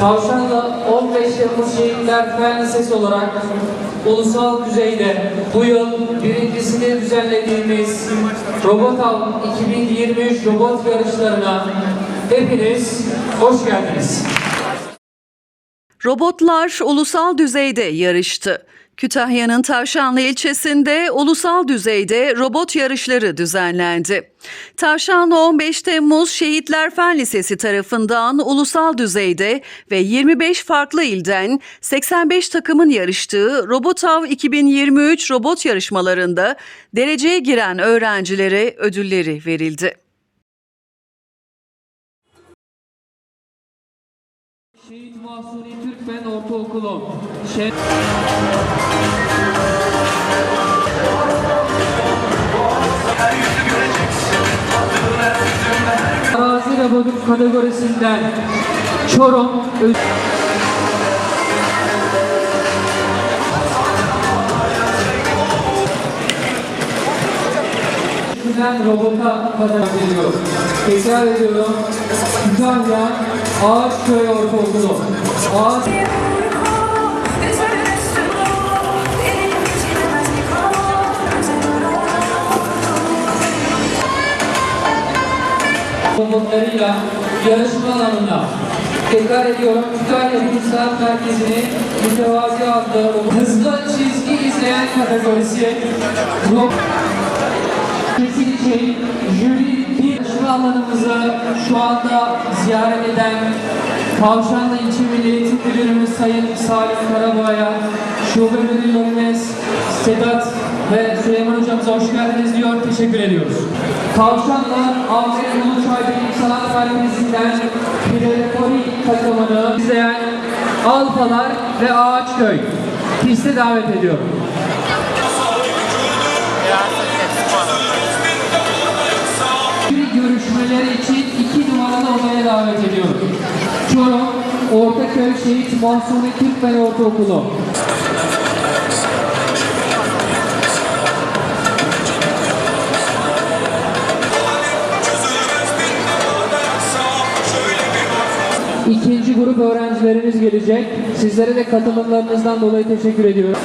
Tavşanlı 15 Temmuz Şehitler Fen Lisesi olarak ulusal düzeyde bu yıl birincisini düzenlediğimiz Robotav 2023 robot yarışlarına hepiniz hoş geldiniz. Robotlar ulusal düzeyde yarıştı. Kütahya'nın Tavşanlı ilçesinde ulusal düzeyde robot yarışları düzenlendi. Tavşanlı 15 Temmuz Şehitler Fen Lisesi tarafından ulusal düzeyde ve 25 farklı ilden 85 takımın yarıştığı Robotav 2023 robot yarışmalarında dereceye giren öğrencilere ödülleri verildi. Şehit Mahsuni Türk Fen Ortaokulu. Şen... Arazi robotik kategorisinden Çorum Güzel robota kazanç ediyorum. Tekrar ediyorum. Kütahya Ağaçköy Ortaokulu. Ağaç robotlarıyla yarışma alanına tekrar ediyorum Kütahya Bilim Sanat Merkezi'ni mütevazi adlı hızlı çizgi izleyen kategorisi Kesin için jüri bir yarışma alanımızı şu anda ziyaret eden Tavşanlı İlçe Milli Eğitim Müdürümüz Sayın Salim Karaboğa'ya, Şube Müdürlerimiz Sedat ve Süleyman Hocamıza hoş geldiniz diyor, teşekkür ediyoruz. Tavşanlı Ahmet Uluçay Bilim Sanat Merkezi'nden Pirelekori takımını izleyen Alpalar ve Ağaçköy piste davet ediyorum. Görüşmeleri için iki numaralı odaya davet ediyorum. Çorum Ortaköy Şehit Mahsuni Türkmen Ortaokulu. İkinci grup öğrencilerimiz gelecek. Sizlere de katılımlarınızdan dolayı teşekkür ediyorum.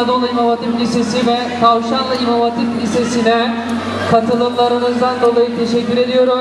Anadolu İmam Hatip Lisesi ve Tavşanlı İmam Hatip Lisesi'ne katılımlarınızdan dolayı teşekkür ediyorum.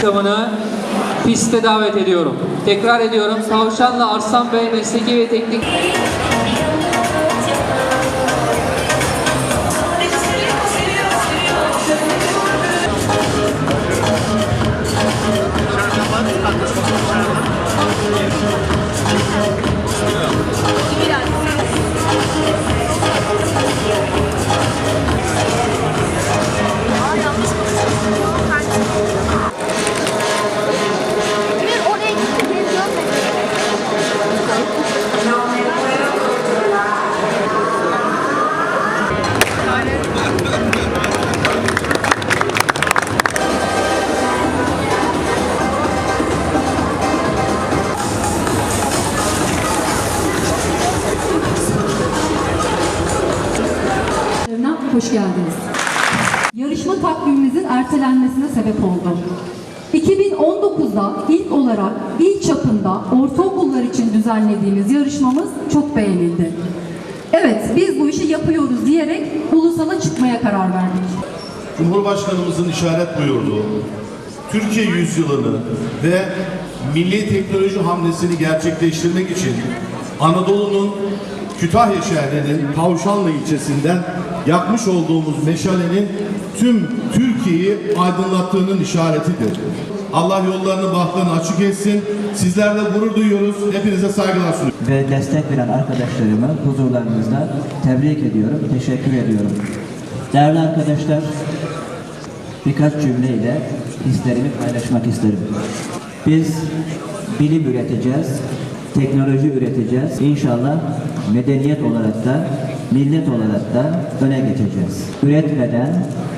takımını piste davet ediyorum. Tekrar ediyorum. Tavşanlı Arslan Bey Mesleki ve Teknik 2019'da ilk olarak il çapında ortaokullar için düzenlediğimiz yarışmamız çok beğenildi. Evet, biz bu işi yapıyoruz diyerek ulusala çıkmaya karar verdik. Cumhurbaşkanımızın işaret buyurduğu Türkiye yüzyılını ve milli teknoloji hamlesini gerçekleştirmek için Anadolu'nun Kütahya şehrinin Tavşanlı ilçesinden yakmış olduğumuz meşalenin tüm Türkiye'yi aydınlattığının işaretidir. Allah yollarını, bahtlarını açık etsin. Sizlerle gurur duyuyoruz. Hepinize saygılar sunuyorum. ve destek veren arkadaşlarımı huzurlarınızda tebrik ediyorum, teşekkür ediyorum. Değerli arkadaşlar, birkaç cümleyle hislerimi paylaşmak isterim. Biz bilim üreteceğiz, teknoloji üreteceğiz. İnşallah medeniyet olarak da, millet olarak da öne geçeceğiz. Üretmeden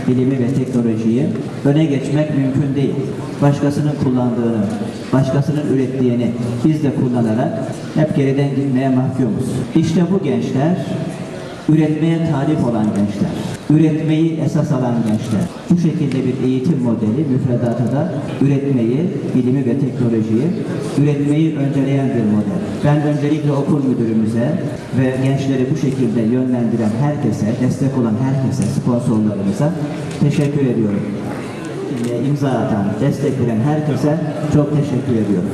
bilimi ve teknolojiyi öne geçmek mümkün değil. Başkasının kullandığını, başkasının ürettiğini biz de kullanarak hep geriden gitmeye mahkumuz. İşte bu gençler üretmeye talip olan gençler, üretmeyi esas alan gençler. Bu şekilde bir eğitim modeli müfredatı da üretmeyi, bilimi ve teknolojiyi, üretmeyi önceleyen bir model. Ben öncelikle okul müdürümüze ve gençleri bu şekilde yönlendiren herkese, destek olan herkese, sponsorlarımıza teşekkür ediyorum. İmza atan, destek veren herkese çok teşekkür ediyorum.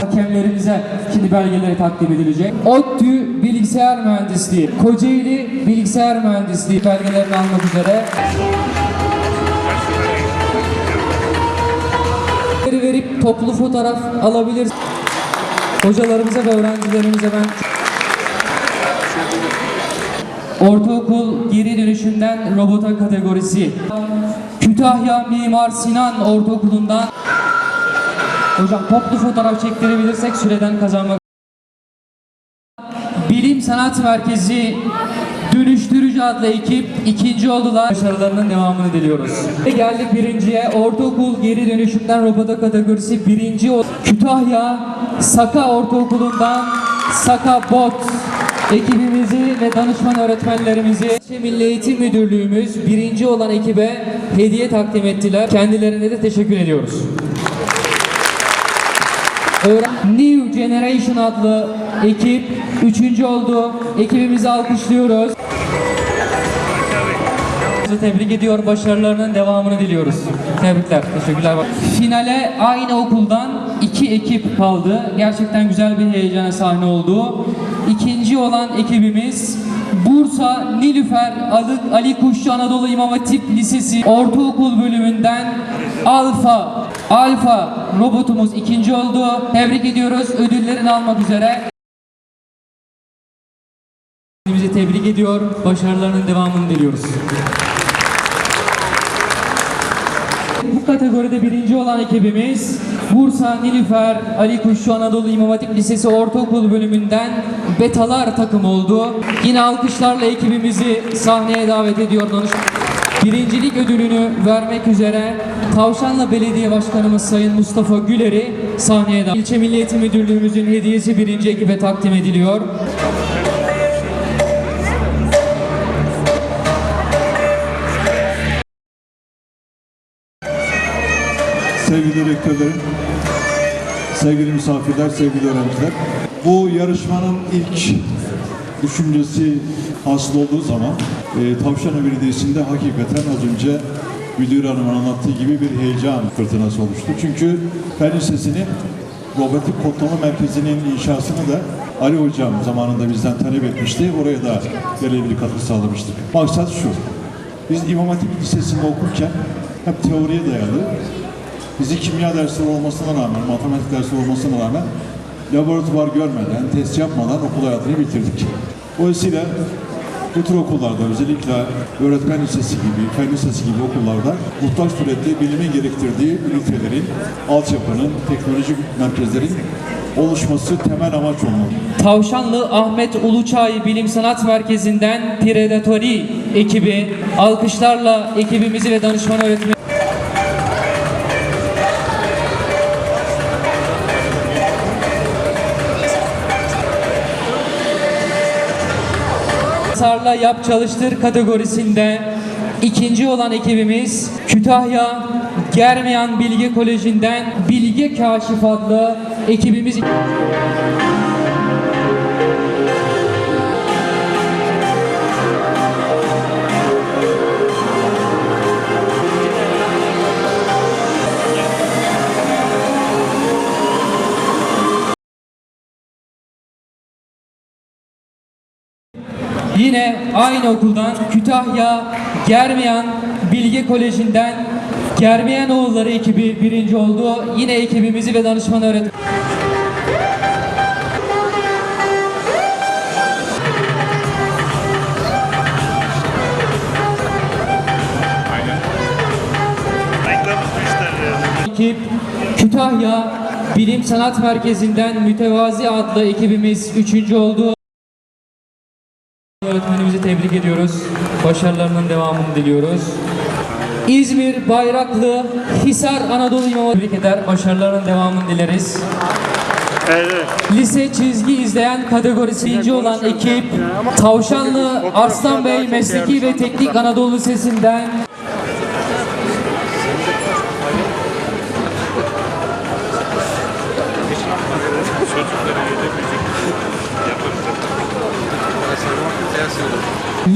Hakemlerimize şimdi belgeleri takdim edilecek. ODTÜ Bilgisayar Mühendisliği, Kocaeli Bilgisayar Mühendisliği belgelerini almak üzere. Verip toplu fotoğraf alabilir. Hocalarımıza ve öğrencilerimize ben Ortaokul geri dönüşümden robota kategorisi. Kütahya Mimar Sinan Ortaokulu'ndan Hocam toplu fotoğraf çektirebilirsek süreden kazanmak. Bilim Sanat Merkezi Dönüştürücü adlı ekip ikinci oldular. Başarılarının devamını diliyoruz. Geldik birinciye. Ortaokul geri dönüşümden robota kategorisi birinci Kütahya Saka Ortaokulu'ndan Saka Bot ekibimizi ve danışman öğretmenlerimizi Milli Eğitim Müdürlüğümüz birinci olan ekibe hediye takdim ettiler. Kendilerine de teşekkür ediyoruz. New Generation adlı ekip üçüncü oldu. Ekibimizi alkışlıyoruz. Sizi Tebrik ediyor, başarılarının devamını diliyoruz. Tebrikler, teşekkürler. Finale aynı okuldan iki ekip kaldı. Gerçekten güzel bir heyecana sahne oldu. İkinci olan ekibimiz Bursa Nilüfer Ali Kuşçu Anadolu İmam Hatip Lisesi Ortaokul bölümünden Alfa Alfa robotumuz ikinci oldu. Tebrik ediyoruz. Ödüllerini almak üzere. Bizi tebrik ediyor. Başarılarının devamını diliyoruz. Kategoride birinci olan ekibimiz Bursa Nilüfer Ali Kuşçu Anadolu İmam Hatip Lisesi Ortaokul bölümünden Betalar takım oldu. Yine alkışlarla ekibimizi sahneye davet ediyor danış. Birincilik ödülünü vermek üzere Tavşanlı Belediye Başkanımız Sayın Mustafa Güler'i sahneye davet İlçe Milli Eğitim Müdürlüğümüzün hediyesi birinci ekibe takdim ediliyor. Sevgili rektörlerim, sevgili misafirler, sevgili öğrenciler. Bu yarışmanın ilk düşüncesi hasıl olduğu zaman e, Tavşanlı Belediyesi'nde hakikaten az önce müdür hanımın anlattığı gibi bir heyecan fırtınası oluştu. Çünkü Fen Lisesi'nin robotik kodlama merkezinin inşasını da Ali Hocam zamanında bizden talep etmişti. Oraya da belirli bir katkı sağlamıştık. Maksat şu, biz İmam Hatip Lisesi'nde okurken hep teoriye dayalı Bizi kimya dersleri olmasına rağmen, matematik dersleri olmasına rağmen laboratuvar görmeden, test yapmadan okul hayatını bitirdik. Dolayısıyla bu tür okullarda özellikle öğretmen lisesi gibi, fen lisesi gibi okullarda mutlak surette bilimin gerektirdiği ünitelerin, altyapının, teknolojik merkezlerin oluşması temel amaç olmalı. Tavşanlı Ahmet Uluçay Bilim Sanat Merkezi'nden Predatori ekibi alkışlarla ekibimizi ve danışman öğretmeni Sarla Yap Çalıştır kategorisinde ikinci olan ekibimiz Kütahya Germiyan Bilge Koleji'nden Bilge Kaşif adlı ekibimiz Yine aynı okuldan Kütahya Germiyan Bilgi Koleji'nden Germiyan oğulları ekibi birinci oldu. Yine ekibimizi ve danışman öğretmen ekip Kütahya Bilim Sanat Merkezi'nden Mütevazi adlı ekibimiz üçüncü oldu. Öğretmenimizi tebrik ediyoruz. Başarılarının devamını diliyoruz. İzmir Bayraklı Hisar Anadolu İmam tebrik eder. Başarılarının devamını dileriz. Lise çizgi izleyen kategorisi birinci olan ekip Tavşanlı Arslan Bey Mesleki ve Teknik Anadolu Lisesi'nden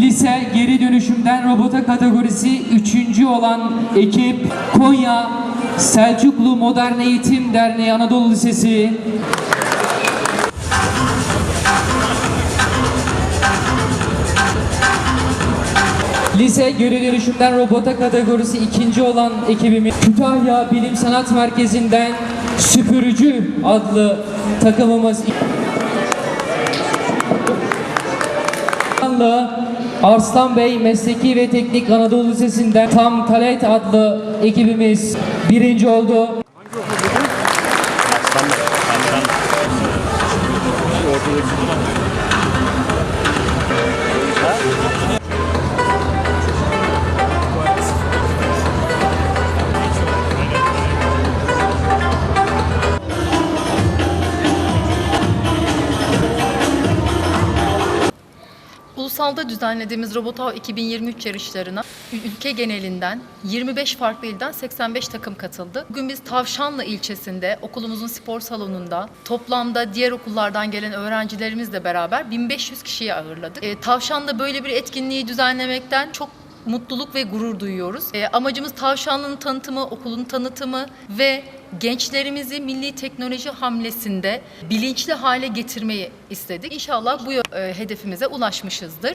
Lise geri dönüşümden robota kategorisi üçüncü olan ekip Konya Selçuklu Modern Eğitim Derneği Anadolu Lisesi. Lise geri dönüşümden robota kategorisi ikinci olan ekibimiz Kütahya Bilim Sanat Merkezi'nden Süpürücü adlı takımımız. Arslanlı Arslan Bey Mesleki ve Teknik Anadolu Lisesi'nden Tam Talet adlı ekibimiz birinci oldu. Ulusalda düzenlediğimiz Robotao 2023 yarışlarına ülke genelinden 25 farklı ilden 85 takım katıldı. Bugün biz Tavşanlı ilçesinde okulumuzun spor salonunda toplamda diğer okullardan gelen öğrencilerimizle beraber 1500 kişiyi ağırladık. E, Tavşan'da böyle bir etkinliği düzenlemekten çok mutluluk ve gurur duyuyoruz. E, amacımız Tavşanlı'nın tanıtımı, okulun tanıtımı ve gençlerimizi milli teknoloji hamlesinde bilinçli hale getirmeyi istedik. İnşallah bu e, hedefimize ulaşmışızdır.